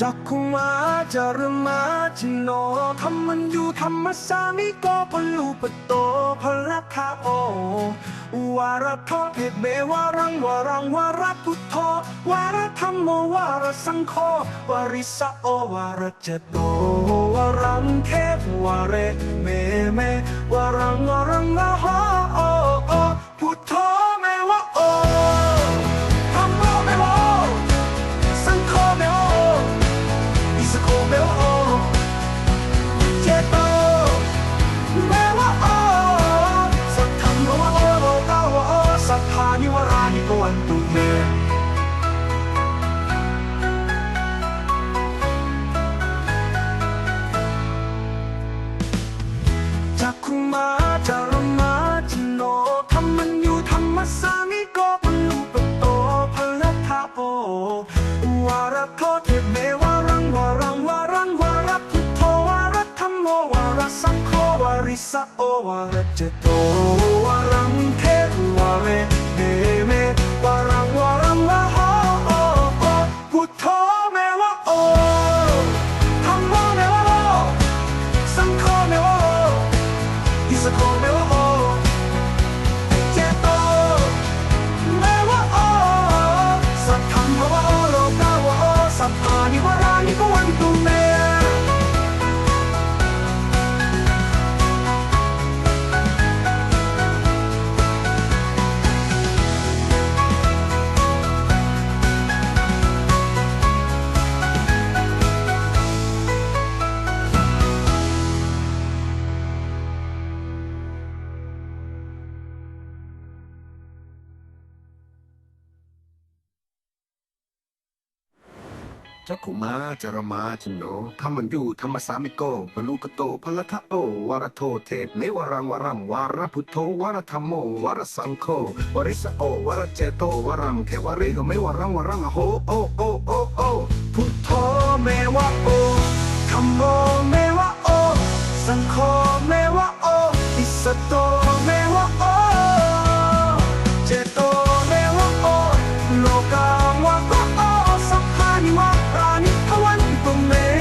จักคุมาจารมาจิโนธรรมันอยู่ธรรมสามิโกพลูปโตพลักขาโอวาระทอเพศเมวารังวารังวาระพุทโธวาระธรรมโมวาระสังโฆวาริสะโอวาระเจโตวารังเทพวาเรเมเมวารังวารังละหอ สะโอวาระเจโตวารังเทวาเรเมเมวารังวารังวาโหโอโอพุทโธเมวะโอธรรมโมเมวะโอสังโฆเมวะโออิสโคเมวะโอเจโตเมวะโอสัทธัมมวะโอโลกาวะโอสัพพานิวารานิกวันต จักขุมาจารมาจินโนธรรมันยูธรรมสามิโกบลุกโตพลทะโอวารโทเทพเนวรังวรังวารพุทโธวารธรรมโมวารสังโฆวริสโอวารเจโตวารังเทวริโกเมวารังวารังโหโอโอโอโอพุทโธเมวะโอธรรมโมเมวะโอ สังโฆเมวะโออิสโตเมวะโอเจโตเมวะโอโลกาวะโอสัพพานิวา